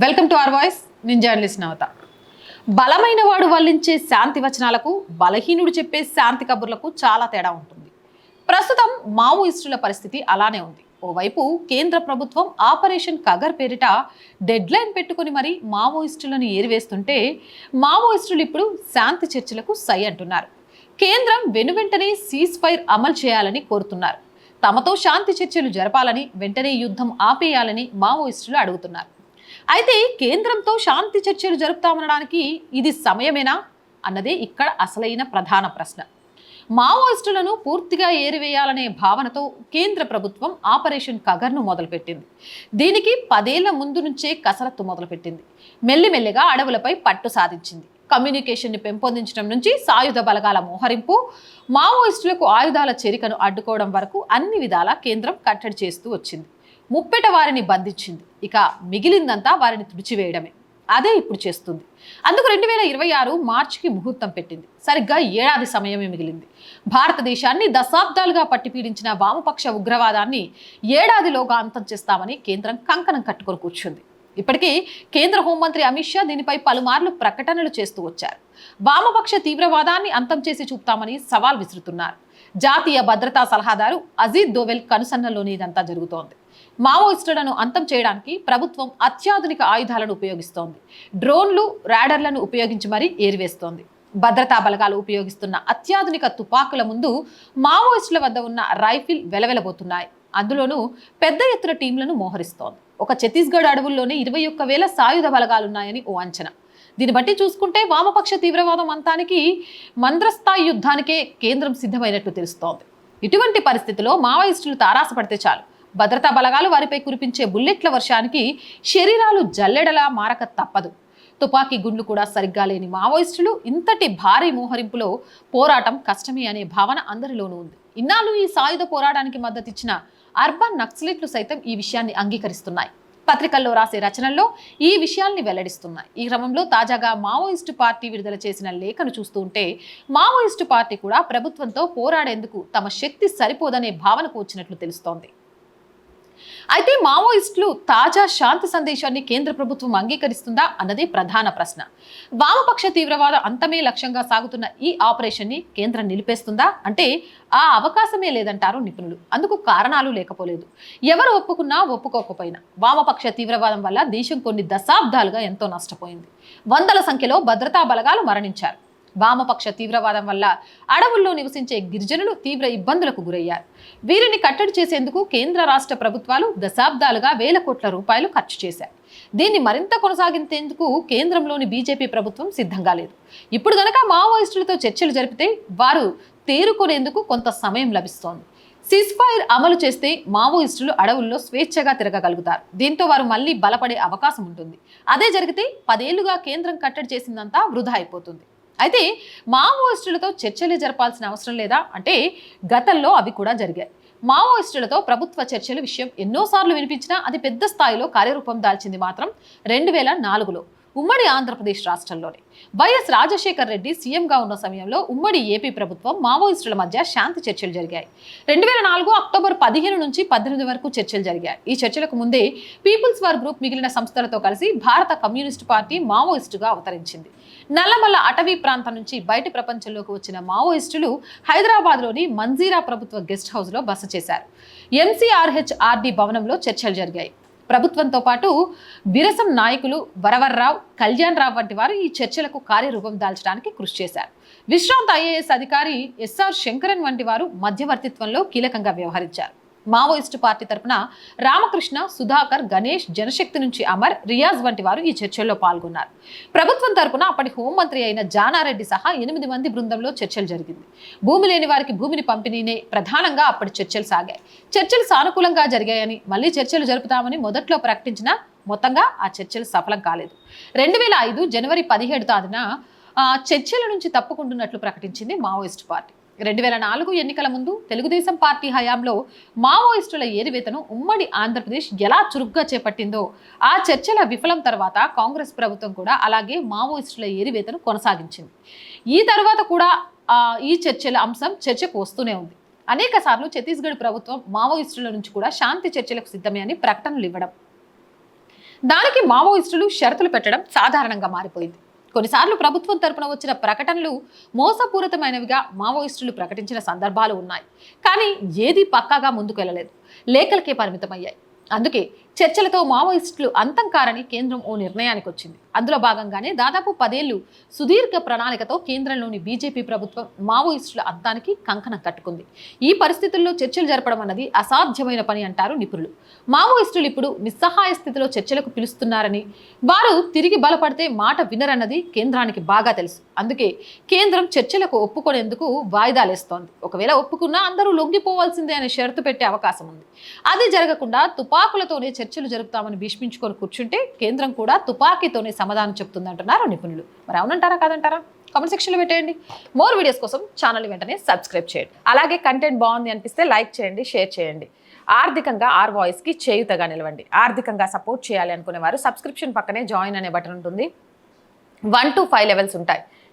Welcome to our voice. నేను journalist Navatha. బలమైన వాడు వల్లించే శాంతి వచనాలకు బలహీనుడు చెప్పే శాంతి కబుర్లకు చాలా తేడా ఉంటుంది. ప్రస్తుతం మావోయిస్టుల పరిస్థితి అలానే ఉంది. ఓవైపు కేంద్ర ప్రభుత్వం ఆపరేషన్ కగర్ పేరిట డెడ్లైన్ పెట్టుకుని మరీ మావోయిస్టులను ఏరివేస్తుంటే మావోయిస్టులు ఇప్పుడు శాంతి చర్చలకు సై అంటున్నారు. కేంద్రం వెనువెంటనే సీజ్ ఫైర్ అమలు చేయాలని కోరుతున్నారు. తమతో శాంతి చర్చలు జరపాలని వెంటనే యుద్ధం ఆపేయాలని మావోయిస్టులు అడుగుతున్నారు. అయితే కేంద్రంతో శాంతి చర్చలు జరుపుతామనడానికి ఇది సమయమేనా? అన్నదే ఇక్కడ అసలైన ప్రధాన ప్రశ్న. మావోయిస్టులను పూర్తిగా ఏరివేయాలనే భావనతో కేంద్ర ప్రభుత్వం ఆపరేషన్ కగర్ను మొదలుపెట్టింది. దీనికి పదేళ్ళ ముందు నుంచే కసరత్తు మొదలుపెట్టింది. మెల్లిమెల్లిగా అడవులపై పట్టు సాధించింది. కమ్యూనికేషన్ని పెంపొందించడం నుంచి సాయుధ బలగాల మోహరింపు మావోయిస్టులకు ఆయుధాల చేరికను అడ్డుకోవడం వరకు అన్ని విధాలా కేంద్రం కట్టడి చేస్తూ వచ్చింది. ముప్పెట వారిని బంధించింది. ఇక మిగిలిందంతా వారిని తుడిచివేయడమే. అదే ఇప్పుడు చేస్తుంది. అందుకు రెండు వేల ఇరవై ఆరు మార్చికి ముహూర్తం పెట్టింది. సరిగ్గా ఏడాది సమయమే మిగిలింది. భారతదేశాన్ని దశాబ్దాలుగా పట్టిపీడించిన వామపక్ష ఉగ్రవాదాన్ని ఏడాదిలోగా అంతం చేస్తామని కేంద్రం కంకణం కట్టుకొని కూర్చుంది. ఇప్పటికీ కేంద్ర హోంమంత్రి అమిత్ షా దీనిపై పలుమార్లు ప్రకటనలు చేస్తూ వచ్చారు. వామపక్ష తీవ్రవాదాన్ని అంతం చేసి చూపుతామని సవాల్ విసురుతున్నారు. జాతీయ భద్రతా సలహాదారు అజీద్ దోవెల్ కనుసన్నల్లోనే ఇదంతా జరుగుతోంది. మావోయిస్టులను అంతం చేయడానికి ప్రభుత్వం అత్యాధునిక ఆయుధాలను ఉపయోగిస్తోంది. డ్రోన్లు రాడర్లను ఉపయోగించి మరీ ఏరివేస్తోంది. భద్రతా బలగాలు ఉపయోగిస్తున్న అత్యాధునిక తుపాకుల ముందు మావోయిస్టుల వద్ద ఉన్న రైఫిల్ వెలవెలబోతున్నాయి. అందులోనూ పెద్ద ఎత్తున టీంలను మోహరిస్తోంది. ఒక ఛత్తీస్గఢ్ అడవుల్లోనే ఇరవై ఒక్క వేల సాయుధ బలగాలున్నాయని ఓ అంచనా. దీన్ని బట్టి చూసుకుంటే వామపక్ష తీవ్రవాదం అంతానికి మంద్రస్థాయి యుద్ధానికే కేంద్రం సిద్ధమైనట్టు తెలుస్తోంది. ఇటువంటి పరిస్థితిలో మావోయిస్టులు తారాసపడితే చాలు. భద్రతా బలగాలు వారిపై కురిపించే బుల్లెట్ల వర్షానికి శరీరాలు జల్లెడలా మారక తప్పదు. తుపాకీ గుండ్లు కూడా సరిగ్గా లేని మావోయిస్టులు ఇంతటి భారీ మోహరింపులో పోరాటం కష్టమే అనే భావన అందరిలోనూ ఉంది. ఇన్నాళ్ళు ఈ సాయుధ పోరాటానికి మద్దతిచ్చిన అర్బన్ నక్సలిట్లు సైతం ఈ విషయాన్ని అంగీకరిస్తున్నాయి. పత్రికల్లో రాసే రచనల్లో ఈ విషయాల్ని వెల్లడిస్తున్నాయి. ఈ క్రమంలో తాజాగా మావోయిస్టు పార్టీ విడుదల చేసిన లేఖను చూస్తూ ఉంటే మావోయిస్టు పార్టీ కూడా ప్రభుత్వంతో పోరాడేందుకు తమ శక్తి సరిపోదనే భావనకు వచ్చినట్లు తెలుస్తోంది. అయితే మావోయిస్టులు తాజా శాంతి సందేశాన్ని కేంద్ర ప్రభుత్వం అంగీకరిస్తుందా అన్నది ప్రధాన ప్రశ్న. వామపక్ష తీవ్రవాద అంతమే లక్ష్యంగా సాగుతున్న ఈ ఆపరేషన్ని కేంద్రం నిలిపేస్తుందా అంటే ఆ అవకాశమే లేదంటారు నిపుణులు. అందుకు కారణాలు లేకపోలేదు. ఎవరు ఒప్పుకున్నా ఒప్పుకోకపోయినా. వామపక్ష తీవ్రవాదం వల్ల దేశం కొన్ని దశాబ్దాలుగా ఎంతో నష్టపోయింది. వందల సంఖ్యలో భద్రతా బలగాలు మరణించారు. వామపక్ష తీవ్రవాదం వల్ల అడవుల్లో నివసించే గిరిజనులు తీవ్ర ఇబ్బందులకు గురయ్యారు. వీరిని కట్టడి చేసేందుకు కేంద్ర రాష్ట్ర ప్రభుత్వాలు దశాబ్దాలుగా వేల కోట్ల రూపాయలు ఖర్చు చేశారు దీన్ని మరింత కొనసాగించేందుకు కేంద్రంలోని బీజేపీ ప్రభుత్వం సిద్ధంగా లేదు. ఇప్పుడు గనక మావోయిస్టులతో చర్చలు జరిపితే వారు తేరుకునేందుకు కొంత సమయం లభిస్తోంది. సిస్ఫైర్ అమలు చేస్తే మావోయిస్టులు అడవుల్లో స్వేచ్ఛగా తిరగగలుగుతారు. దీంతో వారు మళ్ళీ బలపడే అవకాశం ఉంటుంది. అదే జరిగితే పదేళ్ళుగా కేంద్రం కట్టడి చేసిందంతా వృధా అయిపోతుంది. అయితే మావోయిస్టులతో చర్చలు జరపాల్సిన అవసరం లేదా అంటే గతంలో అవి కూడా జరిగాయి. మావోయిస్టులతో ప్రభుత్వ చర్చల విషయం ఎన్నోసార్లు వినిపించినా అది పెద్ద స్థాయిలో కార్యరూపం దాల్చింది మాత్రం రెండు వేల నాలుగులో. ఉమ్మడి ఆంధ్రప్రదేశ్ రాష్ట్రంలోనే. వైఎస్ రాజశేఖర్ రెడ్డి సీఎంగా ఉన్న సమయంలో ఉమ్మడి ఏపీ ప్రభుత్వం మావోయిస్టుల మధ్య శాంతి చర్చలు జరిగాయి. రెండు వేల నాలుగు అక్టోబర్ పదిహేను నుంచి పద్దెనిమిది వరకు చర్చలు జరిగాయి. ఈ చర్చలకు ముందే పీపుల్స్ వార్ గ్రూప్ మిగిలిన సంస్థలతో కలిసి భారత కమ్యూనిస్టు పార్టీ మావోయిస్టుగా అవతరించింది. నల్లమల్ల అటవీ ప్రాంతం నుంచి బయటి ప్రపంచంలోకి వచ్చిన మావోయిస్టులు హైదరాబాద్లోని మంజీరా ప్రభుత్వ గెస్ట్ హౌస్లో బస చేశారు. ఎంసీఆర్హెచ్ ఆర్డి భవనంలో చర్చలు జరిగాయి. ప్రభుత్వంతో పాటు విరసం నాయకులు వరవర్రావు కళ్యాణ్ రావు వంటి వారు ఈ చర్చలకు కార్యరూపం దాల్చడానికి కృషి చేశారు. విశ్రాంత ఐఏఎస్ అధికారి ఎస్ఆర్ శంకరన్ వంటి వారు మధ్యవర్తిత్వంలో కీలకంగా వ్యవహరించారు. మావోయిస్టు పార్టీ తరపున రామకృష్ణ సుధాకర్ గణేష్ జనశక్తి నుంచి అమర్ రియాజ్ వంటి వారు ఈ చర్చల్లో పాల్గొన్నారు. ప్రభుత్వం తరపున అప్పటి హోంమంత్రి అయిన జానారెడ్డి సహా ఎనిమిది మంది బృందంలో చర్చలు జరిగింది. భూమి లేని వారికి భూమిని పంపిణీనే ప్రధానంగా అప్పటి చర్చలు సాగాయి. చర్చలు సానుకూలంగా జరిగాయని మళ్ళీ చర్చలు జరుపుతామని మొదట్లో ప్రకటించిన మొత్తంగా ఆ చర్చలు సఫలం కాలేదు. రెండు వేల ఐదు జనవరి పదిహేడు తాదిన ఆ, చర్చల నుంచి తప్పుకుంటున్నట్లు ప్రకటించింది మావోయిస్టు పార్టీ. రెండు వేల నాలుగు ఎన్నికల ముందు తెలుగుదేశం పార్టీ హయాంలో మావోయిస్టుల ఏరివేతను ఉమ్మడి ఆంధ్రప్రదేశ్ ఎలా చురుగ్గా చేపట్టిందో ఆ చర్చల విఫలం తర్వాత కాంగ్రెస్ ప్రభుత్వం కూడా అలాగే మావోయిస్టుల ఏరివేతను కొనసాగించింది. ఈ తర్వాత కూడా ఈ చర్చల అంశం చర్చకు వస్తూనే ఉంది. అనేక సార్లు ఛత్తీస్గఢ్ ప్రభుత్వం మావోయిస్టుల నుంచి కూడా శాంతి చర్చలకు సిద్ధమే అని ప్రకటనలు ఇవ్వడం. దానికి మావోయిస్టులు షరతులు పెట్టడం సాధారణంగా మారిపోయింది. కొన్నిసార్లు ప్రభుత్వం తరపున వచ్చిన ప్రకటనలు మోసపూరితమైనవిగా మావోయిస్టులు ప్రకటించిన సందర్భాలు ఉన్నాయి. కానీ ఏది పక్కాగా ముందుకు వెళ్ళలేదు లేఖలకే పరిమితమయ్యాయి. అందుకే చర్చలతో మావోయిస్టులు అంతం కారని కేంద్రం ఓ నిర్ణయానికి వచ్చింది. అందులో భాగంగానే దాదాపు పదేళ్ళు సుదీర్ఘ ప్రణాళికతో కేంద్రంలోని బీజేపీ ప్రభుత్వం మావోయిస్టుల అంతానికి కంకణం కట్టుకుంది. ఈ పరిస్థితుల్లో చర్చలు జరపడం అన్నది అసాధ్యమైన పని అంటారు నిపుణులు. మావోయిస్టులు ఇప్పుడు నిస్సహాయ స్థితిలో చర్చలకు పిలుస్తున్నారని వారు తిరిగి బలపడితే మాట వినరన్నది కేంద్రానికి బాగా తెలుసు. అందుకే కేంద్రం చర్చలకు ఒప్పుకునేందుకు వాయిదాలేస్తోంది. ఒకవేళ ఒప్పుకున్నా అందరూ లొంగిపోవాల్సిందే అనే షరతు పెట్టే అవకాశం ఉంది. అది జరగకుండా తుపాకులతోనే చర్చలు జరుపుతామని భీష్మించుకొని కూర్చుంటే కేంద్రం కూడా తుపాకీతోనే సమాధానం చెప్తుందంటున్నారు నిపుణులు. మరి అవునంటారా కాదంటారా? కామెంట్ సెక్షన్లో పెట్టేయండి. మోర్ వీడియోస్ కోసం ఛానల్ వెంటనే సబ్స్క్రైబ్ చేయండి. అలాగే కంటెంట్ బాగుంది అనిపిస్తే లైక్ చేయండి షేర్ చేయండి. ఆర్థికంగా ఆర్ వాయిస్కి చేయుతగా నిలవండి. ఆర్థికంగా సపోర్ట్ చేయాలి అనుకునే వారు సబ్స్క్రిప్షన్ పక్కనే జాయిన్ అనే బటన్ ఉంటుంది. వన్ టు ఫైవ్ లెవెల్స్ ఉంటాయి.